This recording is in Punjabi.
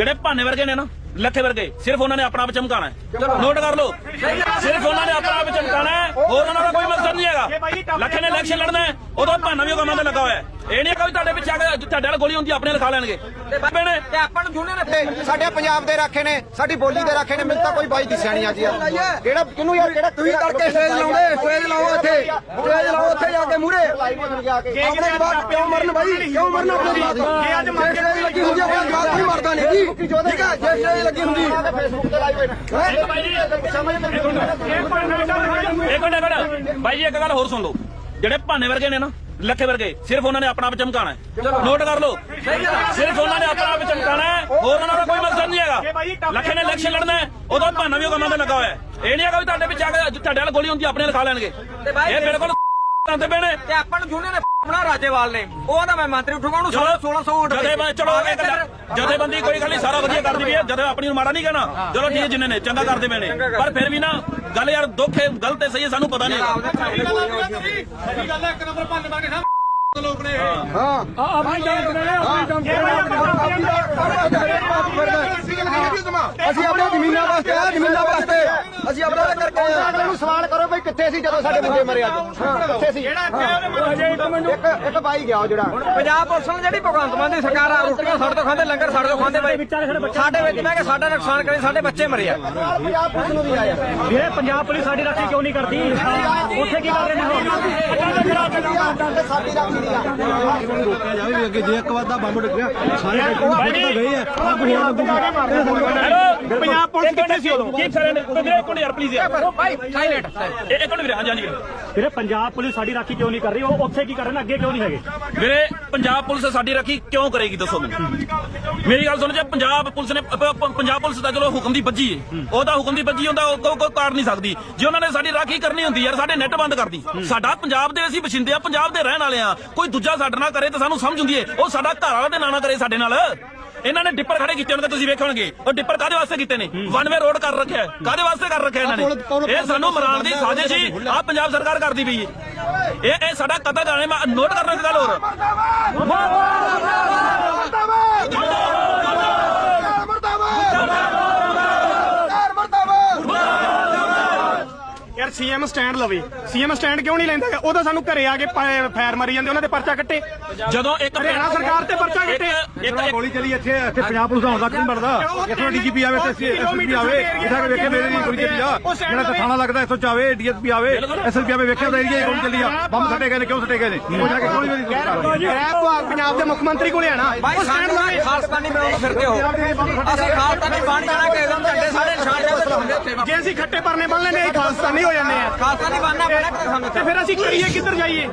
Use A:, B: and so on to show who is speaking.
A: ਜਿਹੜੇ ਭਾਨੇ ਵਰਗੇ ਨੇ ਨਾ ਲੱਖੇ ਵਰਗੇ ਸਿਰਫ ਉਹਨਾਂ ਨੇ ਆਪਣਾ ਆਪ ਚਮਕਾਣਾ ਹੈ। ਨੋਟ ਕਰ ਲਓ। ਸਿਰਫ ਉਹਨਾਂ ਨੇ ਆਪਣਾ ਆਪ ਚਮਕਾਣਾ ਹੈ ਹੋਰ ਉਹਨਾਂ ਦਾ ਕੋਈ ਮਕਸਦ ਨਹੀਂ ਹੈਗਾ। ਲੱਖੇ ਨੇ ਇਲੈਕਸ਼ਨ ਲੜਨਾ ਹੈ ਉਦੋਂ ਭਾਨਾ ਵੀ ਉਹ ਕੰਮਾਂ ਤੇ ਲੱਗਾ ਹੋਇਆ ਹੈ। ਇਹ ਨਹੀਂ ਵੀ ਤੁਹਾਡੇ ਪਿੱਛੇ ਆ ਕੇ ਤੁਹਾਡੇ ਨਾਲ ਗੋਲੀ ਹੁੰਦੀ ਆਪਣੇ ਲਿਖਾ ਲੈਣਗੇ। ਭੈਣੇ
B: ਤੇ ਆਪਾਂ ਨੂੰ ਜੁਨੇ ਨੇ
C: ਤੇ ਸਾਡੇ ਪੰਜਾਬ ਦੇ ਰਾਖੇ ਨੇ ਸਾਡੀ ਬੋਲੀ ਦੇ ਰਾਖੇ ਨੇ ਮੈਨੂੰ ਤਾਂ ਕੋਈ ਬਾਈ ਦਿਸਿਆ ਨਹੀਂ ਅੱਜ ਯਾਰ। ਕਿਹੜਾ ਕਿਹਨੂੰ ਯਾਰ ਕਿਹੜਾ
D: ਤੁਸੀਂ ਤੜਕੇ ਸਟੇਜ ਲਾਉਂਦੇ ਸਟੇਜ ਲਾਓ ਇੱਥੇ ਸਟੇਜ ਲਾਓ ਉੱਥੇ ਜਾ ਕੇ ਮੂਰੇ ਆਪਣੇ ਜਵਾਕ ਕਿਉਂ ਮਰਨ ਬਾਈ? ਕਿਉਂ ਮਰਨ ਆਪਣੇ ਜੇ ਅੱਜ ਮਰ ਕੇ ਲੱਗੀ ਹੁੰਦੀ ਜਵਾਕ ਕੋਈ ਮਰਦਾ ਨਹੀਂ ਜੀ ਠੀਕ ਹੈ ਜੇ ਸਟੇਜ ਲੱਗੀ ਹੁੰਦੀ।
C: ਫੇਸਬੁੱਕ ਤੇ ਲਾਈਵ ਹੋਏ
A: ਬਾਈ ਜੀ ਇੱਕ ਮਿੰਟ ਇੱਕ ਮਿੰਟ ਬਾਈ ਜੀ ਇੱਕ ਗੱਲ ਹੋਰ ਸੁਣ ਲਓ। ਜਿਹੜੇ ਭਾਨੇ ਵਰਗੇ ਨੇ ਨਾ ਲੱਖੇ ਵਰਗੇ ਸਿਰਫ ਉਹਨਾਂ ਨੇ ਆਪਣਾ ਆਪ ਚਮਕਾਣਾ ਹੈ। ਨੋਟ ਕਰ ਲਓ। ਸਿਰਫ ਉਹਨਾਂ ਨੇ ਆਪਣਾ ਆਪ ਚਮਕਾਣਾ ਹੈ। ਹੋਰ ਉਹਨਾਂ ਦਾ ਕੋਈ ਮਕਸਦ ਨਹੀਂ ਹੈਗਾ। ਲੱਖੇ ਨੇ ਇਲੈਕਸ਼ਨ ਲੜਨਾ ਹੈ। ਉਦੋਂ ਭਾਨਾ ਵੀ ਉਹ ਕੰਮਾਂ ਤੇ ਲੱਗਾ ਹੋਇਆ ਹੈ। ਇਹ ਨਹੀਂ ਹੈਗਾ ਵੀ ਤੁਹਾਡੇ ਪਿੱਛੇ ਆ ਕੇ ਤੁਹਾਡੇ ਨਾਲ ਗੋਲੀ ਹੁੰਦੀ ਆਪਣੇ ਲਿਖਾ ਲੈਣਗੇ। ਇਹ ਬਿਲਕੁਲ ਤੇ ਭੈਣੇ
B: ਤੇ ਆਪਾਂ ਨੂੰ ਜੁਨੇ ਨੇ ਬਣਾ ਰਾਜੇਵਾਲ ਨੇ। ਉਹ ਦਾ ਮੈਂ ਮੰਤਰੀ ਉਠੂਗਾ ਉਹਨੂੰ 1600 ਵੋਟ
A: ਜਦੇ ਬੰਦੇ ਚਲੋ ਇਹ ਗੱਲ ਜਦੇ ਬੰਦੀ ਕੋਈ ਗੱਲ ਨਹੀਂ ਸਾਰਾ ਵਧੀਆ ਕਰਦੀ ਵੀ ਹੈ। ਜਦੇ ਆਪਣੀ ਨੂੰ ਮਾੜਾ ਨਹੀਂ ਕਹਿਣਾ ਚਲੋ ਠੀਕ ਹੈ ਜਿੰਨੇ ਨੇ ਚੰਗਾ ਕਰਦੇ ਪਏ ਨੇ। ਪਰ ਫਿਰ ਵੀ ਨਾ ਗੱਲ ਯਾਰ ਦੁੱਖ ਹੈ ਗਲਤ ਹੈ ਸਹੀ ਹੈ ਸਾਨੂੰ ਪਤਾ ਨਹੀਂ। ਹੈਗਾ
D: ਅਸੀਂ ਆਪਣੇ ਜ਼ਮੀਨਾਂ ਵਾਸਤੇ ਆ ਜ਼ਮੀਨਾਂ ਵਾਸਤੇ ਅਸੀਂ ਆਪਣਾ ਕਰਕੇ ਆਏ ਹਾਂ।
C: ਨੂੰ ਸਵਾਲ ਬਈ ਕਿੱਥੇ ਸੀ ਜਦੋਂ ਸਾਡੇ ਮੁੰਡੇ ਮਰੇ ਅੱਜ ਕਿੱਥੇ ਸੀ ਇੱਕ ਇੱਕ ਬਾਈ ਗਿਆ ਉਹ ਜਿਹੜਾ
B: ਪੰਜਾਬ ਪੁਲਿਸ ਨੇ ਜਿਹੜੀ ਭਗਵੰਤ ਮਾਨ ਦੀ ਸਰਕਾਰ ਆ ਰੋਟੀਆਂ ਸਾਡੇ ਤੋਂ ਖਾਂਦੇ ਲੰਗਰ ਸਾਡੇ ਤੋਂ ਖਾਂਦੇ ਬਾਈ ਸਾਡੇ ਵਿੱਚ ਬਹਿ ਕੇ ਸਾਡਾ ਨੁਕਸਾਨ ਕਰੇ ਸਾਡੇ ਬੱਚੇ ਮਰੇ ਆ
C: ਪੰਜਾਬ ਪੁਲਿਸ ਨੂੰ ਵੀ ਆਇਆ
E: ਵੀਰੇ ਪੰਜਾਬ ਪੁਲਿਸ ਸਾਡੀ ਰਾਖੀ ਕਿਉਂ ਨਹੀਂ ਕਰਦੀ ਉੱਥੇ ਕੀ ਕਰ ਰਹੇ ਨੇ
C: ਸਾਡੀ ਰਾਖੀ ਦੀ ਆ
D: ਜਾਵੇ ਵੀ ਅੱਗੇ ਜੇ ਇੱਕ ਵਾਰ ਦਾ ਬੰਬ ਡਿੱਗਿਆ ਸਾਰੇ ਤਾਂ ਗਏ ਆ ਅੱਗ ਹੋਰ ਲੱਗੂਗੀ
A: ਪੁਲਿਸ ਕਿੱਥੇ ਸੀ ਉਦੋਂ? ਕੀ ਸਾਰੇ ਨੇ ਵੀਰੇ ਇੱਕ ਮਿੰਟ ਯਾਰ ਪਲੀਜ਼ ਯਾਰ।
B: ਭਾਈ ਸਾਇਲੈਂਟ
A: ਇਹ ਇੱਕ ਮਿੰਟ ਵੀਰੇ ਹਾਂਜੀ ਹਾਂਜੀ ਵੀਰੇ।
E: ਵੀਰੇ ਪੰਜਾਬ ਪੁਲਿਸ ਸਾਡੀ ਰਾਖੀ ਕਿਉਂ ਨਹੀਂ ਕਰ ਰਹੀ? ਉਹ ਉੱਥੇ ਕੀ ਕਰ ਰਹੇ ਨੇ? ਅੱਗੇ ਕਿਉਂ ਨਹੀਂ ਹੈਗੇ?
A: ਵੀਰੇ ਪੰਜਾਬ ਪੁਲਿਸ ਸਾਡੀ ਰਾਖੀ ਕਿਉਂ ਕਰੇਗੀ ਦੱਸੋ ਮੈਨੂੰ? ਮੇਰੀ ਗੱਲ ਸੁਣ ਜੇ ਪੰਜਾਬ ਪੁਲਿਸ ਨੇ ਪੰਜਾਬ ਪੁਲਿਸ ਦਾ ਚਲੋ ਹੁਕਮ ਦੀ ਬੱਜੀ ਹੈ ਉਹਦਾ ਹੁਕਮ ਦੀ ਬੱਜੀ ਹੁੰਦਾ ਉਹ ਕੋਈ ਕੋਈ ਕਾਰ ਨਹੀਂ ਸਕਦੀ। ਜੇ ਉਹਨਾਂ ਨੇ ਸਾਡੀ ਰਾਖੀ ਕਰਨੀ ਹੁੰਦੀ ਯਾਰ ਸਾਡੇ ਨੈਟ ਬੰਦ ਕਰਦੀ। ਸਾਡਾ ਪੰਜਾਬ ਦੇ ਅਸੀਂ ਵਸਿੰਦੇ ਆ ਪੰਜਾਬ ਦੇ ਰਹਿਣ ਵਾਲੇ ਆ। ਕੋਈ ਦੂਜਾ ਸਾਡੇ ਨਾਲ ਕਰੇ ਤਾਂ ਸਾਨੂੰ ਸਮਝ ਹੁੰਦੀ ਹੈ ਉਹ ਸਾਡਾ ਘਰ ਵਾਲਾ ਤੇ ਨਾ ਨਾ ਕਰੇ ਸਾਡੇ ਨਾਲ। ਇਹਨਾਂ ਨੇ ਡਿੱਪਰ ਖੜੇ ਕੀਤੇ ਹੋਣਗੇ ਤੁਸੀਂ ਵੇਖੋਗੇ ਉਹ ਡਿੱਪਰ ਕਾਦੇ ਵਾਸਤੇ ਕੀਤੇ ਨੇ? ਵਨ ਵੇ ਰੋਡ ਕਰ ਰੱਖਿਆ ਹੈ। ਕਾਹਦੇ ਵਾਸਤੇ ਕਰ ਰੱਖਿਆ ਇਹਨਾਂ ਨੇ? ਇਹ ਸਾਨੂੰ ਮਰਾਉਣ ਦੀ ਸਾਜ਼ਿਸ਼ ਹੀ ਆ ਪੰਜਾਬ ਸਰਕਾਰ ਕਰਦੀ ਪਈ ਹੈ। ਇਹ ਇਹ ਸਾਡਾ ਕਤਲ ਕਰਨੇ ਮੈਂ ਨੋਟ ਕਰਨਾ ਇੱਕ ਗੱਲ ਹੋਰ।
F: ਯਾਰ ਸੀਐਮ ਸਟੈਂਡ ਲਵੇ ਸੀਐਮ ਸਟੈਂਡ ਕਿਉਂ ਨਹੀਂ ਲੈਂਦਾ? ਉਹ ਤਾਂ ਸਾਨੂੰ ਘਰੇ ਆ ਕੇ ਪਾ- ਫਾਇਰ ਮਾਰੀ ਜਾਂਦੇ ਉਹਨਾਂ ਦੇ ਪਰਚਾ ਕੱਟੇ।
A: ਜਦੋਂ ਇੱਕ
F: ਹਰਿਆਣਾ ਸਰਕਾਰ ਤੇ ਪਰਚਾ ਕੱਟੇ।
A: ਇੱਕ
D: ਗੋਲੀ ਚਲੀ ਇੱਥੇ ਇੱਥੇ ਪੰਜਾਬ ਪੁਲਿਸ ਆਉਣ ਤੱਕ ਨਹੀਂ ਬਣਦਾ? ਇੱਥੋਂ ਡੀਜੀਪੀ ਆਵੇ ਤੇ ਐਸਐਸਪੀ ਆਵੇ। ਇੱਥੇ ਵੇਖੇ ਮੇਰੇ ਦੀ ਗੋਲੀ ਚੱਲੀ ਆ। ਜਿਹੜਾ ਤਾਂ ਥਾਣਾ ਲੱਗਦਾ ਇੱਥੋਂ ਚਾਵੇ ਡੀਐਸਪੀ ਆਵੇ ਐਸਐਸਪੀ ਆਵੇ ਵੇਖਿਆ ਉਹਦਾ ਏਰੀਆ ਗੋਲੀ ਚੱਲੀ ਆ। ਬੰਬ ਸੱਟੇ ਗਏ ਨੇ ਕਿਉਂ ਸੱਟੇ ਗਏ ਨੇ? ਉਹ ਜਾ ਕੇ ਕੋਈ ਵੀ
F: ਰਹਿ ਭਾਗ ਪੰਜਾਬ ਦੇ ਮੁੱਖ ਮੰਤਰੀ ਕੋਲੇ ਆਣਾ
B: ਭਾਈ
F: ਉਹ ਸਟੈਂਡ
B: ਸਾਨੂੰ
F: ਲਵੇ
B: ਖਾਲਸਤਾਨੀ ਬਣਾਉਣ ਨੂੰ ਫਿਰਦੇ ਹੋ ਅਸੀਂ ਖਾਲਸਤਾਨੀ ਬਣ ਜਾਣਾ ਕਿ ਇਹਨਾਂ ਝੰਡੇ ਸਾਰੇ ਨਿਸ਼ਾਨ ਦੇ ਹੁੰਦੇ ਉੱਥੇ
F: ਜੇ ਅਸੀਂ ਖੱਟੇ ਪਰਨੇ ਬੰਨ ਲੈਨੇ ਅਸੀਂ ਖਾਲਸਤਾਨੀ ਹੋ ਜਾਂਦੇ ਆ।
B: ਖਾਲਸਤਾਨੀ ਬਣਨਾ ਪੈਣਾ ਸਾਨੂੰ
F: ਤੇ ਫਿਰ ਅਸੀਂ ਕਰੀਏ ਕਿੱਧਰ ਜਾਈਏ?